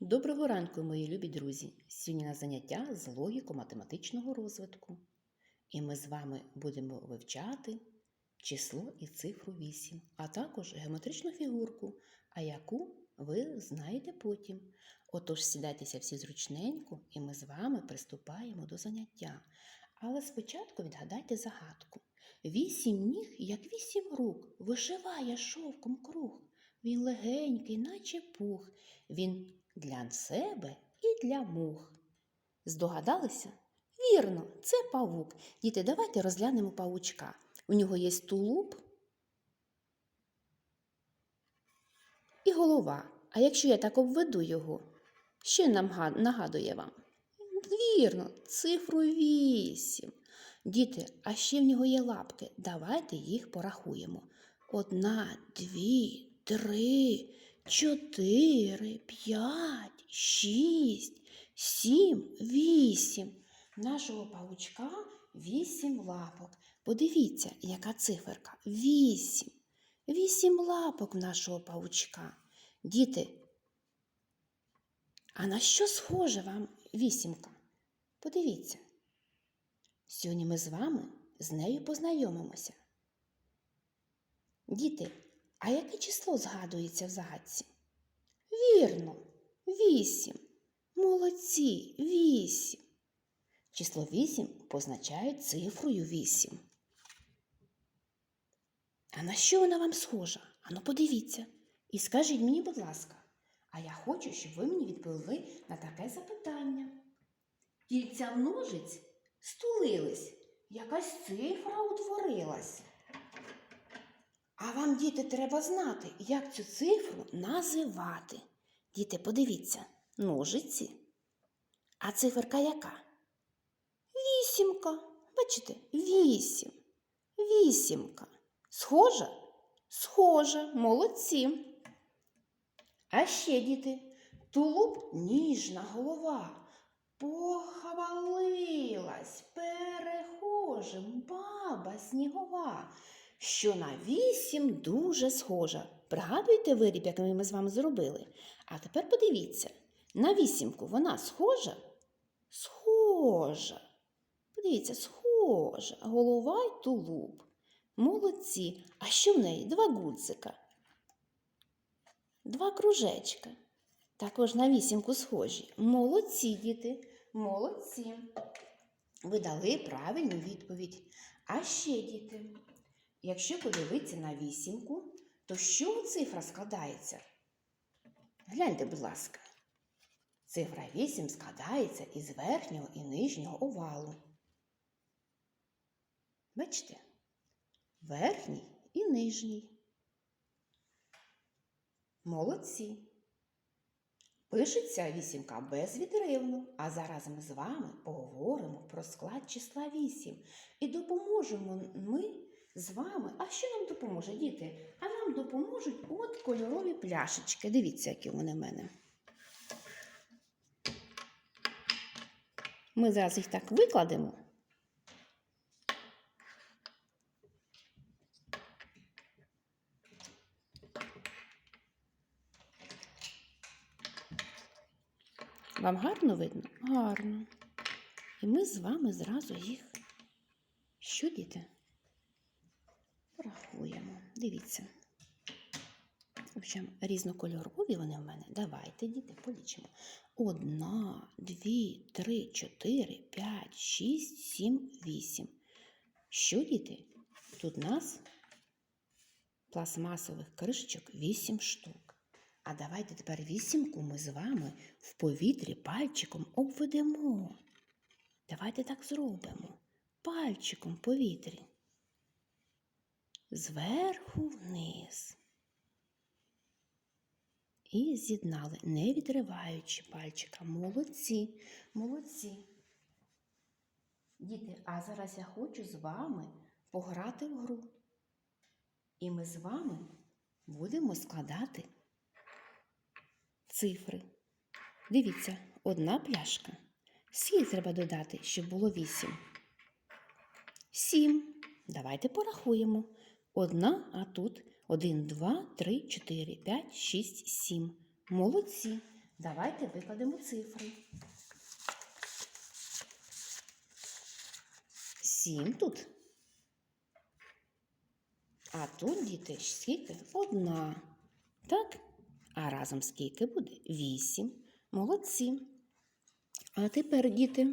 Доброго ранку, мої любі друзі! Сьогодні на заняття з логіко-математичного розвитку. І ми з вами будемо вивчати число і цифру 8, а також геометричну фігурку, а яку ви знаєте потім. Отож, сідайтеся всі зручненько, і ми з вами приступаємо до заняття. Але спочатку відгадайте загадку. Вісім ніг, як вісім рук, вишиває шовком круг. Він легенький, наче пух. Він для себе і для мух. Здогадалися? Вірно, це павук. Діти, давайте розглянемо павучка. У нього є тулуб і голова. А якщо я так обведу його, що нам нагадує вам? Вірно, цифру вісім. Діти, а ще в нього є лапки. Давайте їх порахуємо. Одна, дві, три, чотири, п'ять, шість, сім, вісім. Нашого павучка вісім лапок. Подивіться, яка циферка. Вісім. Вісім лапок нашого павучка. Діти, а на що схоже вам вісімка? Подивіться. Сьогодні ми з вами з нею познайомимося. Діти, а яке число згадується в загадці? Вірно, вісім. Молодці, вісім. Число вісім позначають цифрою вісім. А на що вона вам схожа? Ану подивіться. І скажіть мені, будь ласка, а я хочу, щоб ви мені відповіли на таке запитання. Кільця в ножиць стулились, якась цифра утворилась. А вам, діти, треба знати, як цю цифру називати. Діти, подивіться, ножиці. А циферка яка? Вісімка. Бачите, вісім. Вісімка. Схожа? Схожа, молодці. А ще, діти, тулуб ніжна голова. Похвалилась перехожим баба снігова, що на вісім дуже схожа. Пригадуєте виріб, який ми з вами зробили? А тепер подивіться, на вісімку вона схожа? Схожа. Подивіться, схожа. Голова й тулуб. Молодці. А що в неї? Два гудзика. Два кружечка. Також на вісімку схожі. Молодці, діти, молодці. Ви дали правильну відповідь. А ще, діти, якщо подивитися на вісімку, то чого цифра складається? Гляньте, будь ласка. Цифра 8 складається із верхнього і нижнього овалу. Бачите? Верхній і нижній. Молодці. Пишеться вісімка безвідривно, а зараз ми з вами поговоримо про склад числа 8 і допоможемо ми з вами. А що нам допоможе, діти? А нам допоможуть от кольорові пляшечки. Дивіться, які вони в мене. Ми зараз їх так викладемо. Вам гарно видно? Гарно. І ми з вами зразу їх. Що, діти? Дивіться. В общем, різнокольорові вони в мене. Давайте, діти, полічимо. Одна, дві, три, чотири, п'ять, шість, сім, вісім. Що, діти? Тут у нас пластмасових кришечок вісім штук. А давайте тепер вісімку ми з вами в повітрі пальчиком обведемо. Давайте так зробимо. Пальчиком в повітрі. Зверху вниз. І з'єднали, не відриваючи пальчика. Молодці, молодці. Діти, а зараз я хочу з вами пограти в гру. І ми з вами будемо складати цифри. Дивіться, одна пляшка. Скільки треба додати, щоб було вісім? Сім. Давайте порахуємо. Одна, а тут один, два, три, чотири, п'ять, шість, сім. Молодці. Давайте викладемо цифри. Сім тут. А тут, діти, скільки? Одна. Так? А разом скільки буде? Вісім. Молодці. А тепер, діти,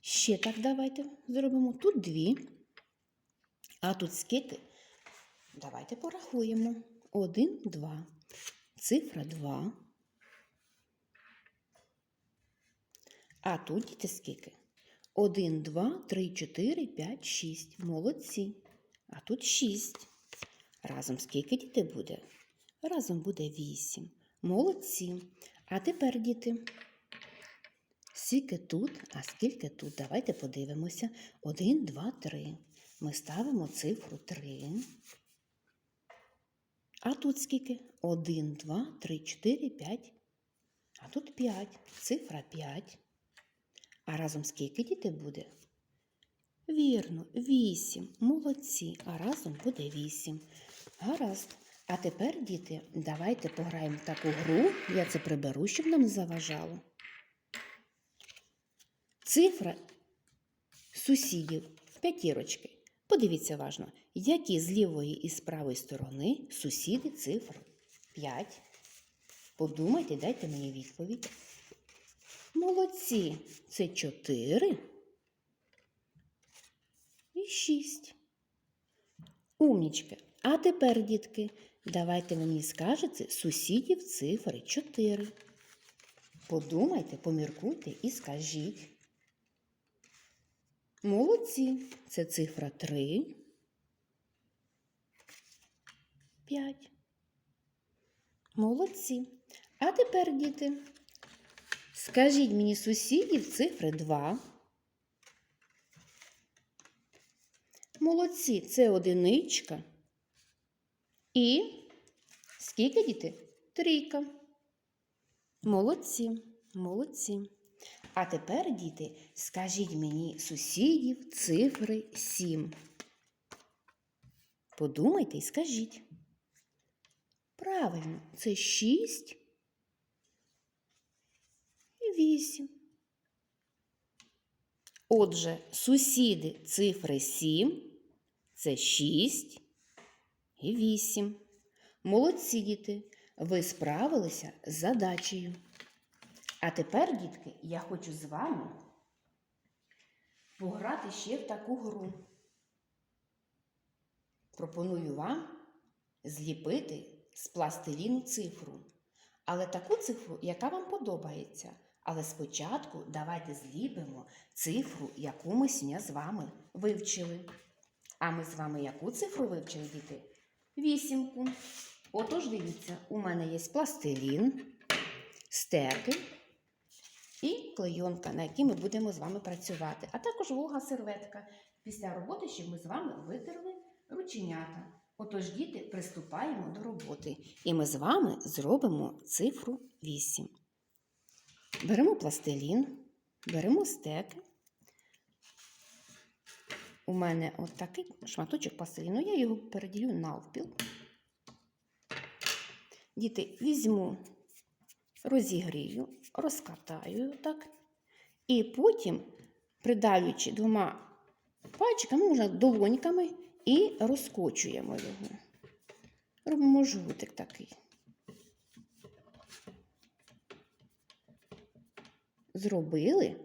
ще так давайте зробимо. Тут дві. А тут скільки? Давайте порахуємо. Один, два. Цифра два. А тут діти скільки? Один, два, три, чотири, п'ять, шість. Молодці. А тут шість. Разом скільки діти буде? Разом буде вісім. Молодці. А тепер, діти. Скільки тут, а скільки тут? Давайте подивимося. Один, два, три. Ми ставимо цифру три. А тут скільки? Один, два, три, чотири, п'ять. А тут п'ять. Цифра п'ять. А разом скільки діти буде? Вірно, вісім. Молодці. А разом буде вісім. Гаразд. А тепер, діти, давайте пограємо в таку гру. Я це приберу, щоб нам не заважало. Цифра сусідів п'ятірочки. Подивіться уважно, які з лівої і з правої сторони сусіди цифр 5. Подумайте, дайте мені відповідь. Молодці. Це 4 і 6. Умнічки. А тепер, дітки, давайте мені скажете сусідів цифри 4. Подумайте, поміркуйте і скажіть. Молодці. Це цифра 3. 5. Молодці. А тепер, діти, скажіть мені сусідів цифри 2. Молодці, це одиничка. І скільки діти? Трійка. Молодці, молодці. А тепер, діти, скажіть мені сусідів цифри 7. Подумайте і скажіть. Правильно, це 6 і 8. Отже, сусіди цифри 7 це 6 і 8. Молодці діти, ви справилися з задачею. А тепер, дітки, я хочу з вами пограти ще в таку гру. Пропоную вам зліпити з пластиліну цифру. Але таку цифру, яка вам подобається. Але спочатку давайте зліпимо цифру, яку ми сьогодні з вами вивчили. А ми з вами яку цифру вивчили, діти? Вісімку. Отож, дивіться, у мене є пластилін, стеки і клейонка, на якій ми будемо з вами працювати, а також вога серветка після роботи, щоб ми з вами витерли рученята. Отож, діти, приступаємо до роботи. І ми з вами зробимо цифру 8. Беремо пластилін, беремо стеки. У мене от такий шматочок пластиліну, я його переділю навпіл. Діти, візьму, розігрію, розкатаю так. І потім, придавлюючи двома пальчиками, можна долоньками, і розкочуємо його. Робимо жгутик такий. Зробили.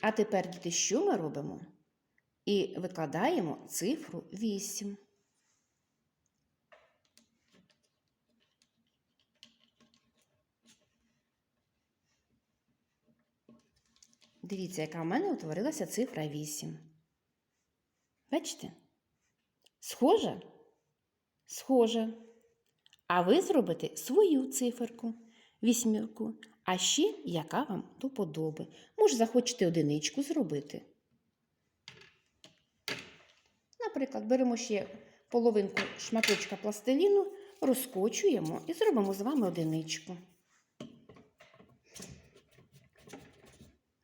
А тепер, діти, що ми робимо? І викладаємо цифру 8. Дивіться, яка в мене утворилася цифра 8. Бачите? Схоже? Схоже. А ви зробите свою циферку, вісьмірку, а ще яка вам до подоби. Може, захочете одиничку зробити. Наприклад, беремо ще половинку шматочка пластиліну, розкочуємо і зробимо з вами одиничку.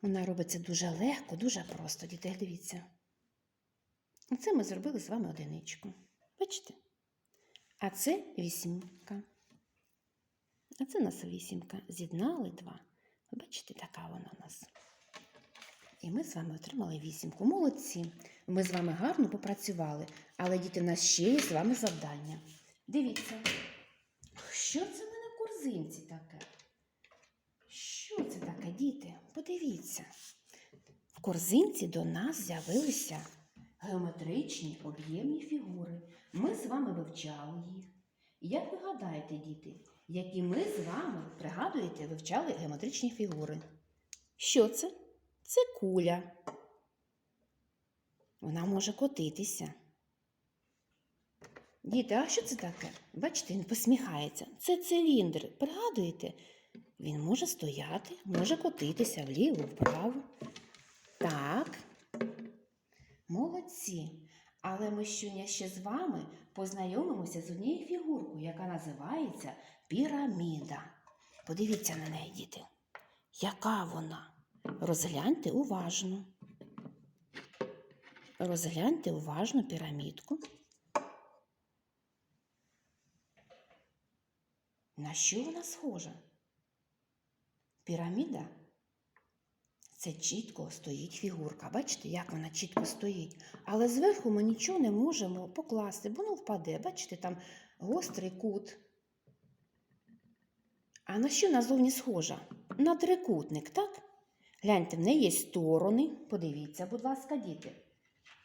Вона робиться дуже легко, дуже просто, дітей, дивіться. Оце ми зробили з вами одиничку. Бачите? А це вісімка. А це у нас вісімка. З'єднали два. Бачите, така вона у нас. І ми з вами отримали вісімку. Молодці. Ми з вами гарно попрацювали, але діти, в нас ще є з вами завдання. Дивіться, що це в мене корзинці таке? Діти? Подивіться. В корзинці до нас з'явилися геометричні об'ємні фігури. Ми з вами вивчали їх. Як ви гадаєте, діти, які ми з вами, пригадуєте, вивчали геометричні фігури? Що це? Це куля. Вона може котитися. Діти, а що це таке? Бачите, він посміхається. Це циліндр. Пригадуєте? Він може стояти, може котитися вліво, вправо. Так. Молодці. Але ми щойно ще з вами познайомимося з однією фігуркою, яка називається піраміда. Подивіться на неї, діти. Яка вона? Розгляньте уважно. Розгляньте уважно пірамідку. На що вона схожа? Піраміда це чітко стоїть фігурка. Бачите, як вона чітко стоїть. Але зверху ми нічого не можемо покласти, бо воно впаде. Бачите, там гострий кут. А на що назовні схожа? На трикутник, так? Гляньте, в неї є сторони. Подивіться, будь ласка, діти.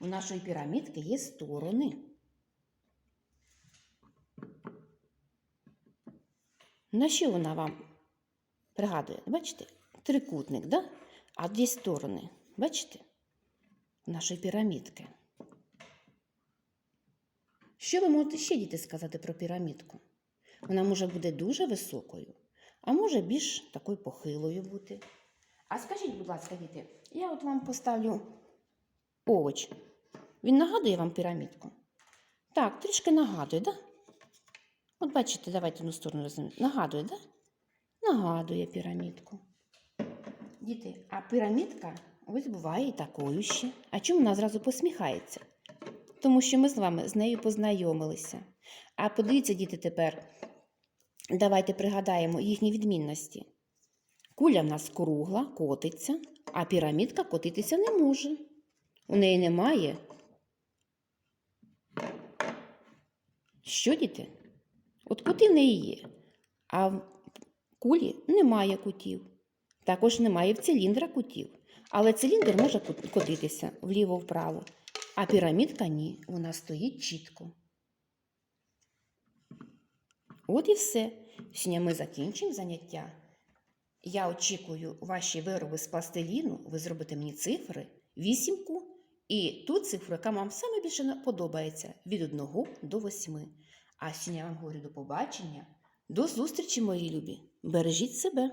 У нашої пірамідки є сторони. На що вона вам пригадує? Бачите? Трикутник, да? а дві сторони. Бачите? Нашої пірамідки. Що ви можете ще діти сказати про пірамідку? Вона може бути дуже високою, а може більш такою похилою бути. А скажіть, будь ласка, діти, я от вам поставлю овоч. Він нагадує вам пірамідку? Так, трішки нагадує? Да? От бачите, давайте одну сторону розуміємо. Нагадує? Да? Нагадує пірамідку. Діти, а пірамідка ось буває і такою ще. А чому вона зразу посміхається? Тому що ми з вами з нею познайомилися. А подивіться, діти, тепер, давайте пригадаємо їхні відмінності. Куля в нас кругла, котиться, а пірамідка котитися не може. У неї немає. Що, діти? От кути в неї є, а кулі немає кутів. Також немає в циліндра кутів. Але циліндр може кот- котитися вліво-вправо, а пірамідка ні, вона стоїть чітко. От і все. Сьогодні ми закінчимо заняття. Я очікую ваші вироби з пластиліну. Ви зробите мені цифри, вісімку і ту цифру, яка вам саме більше подобається від 1 до 8. А сьогодні я вам говорю до побачення. До зустрічі, мої любі. Бережіть себе.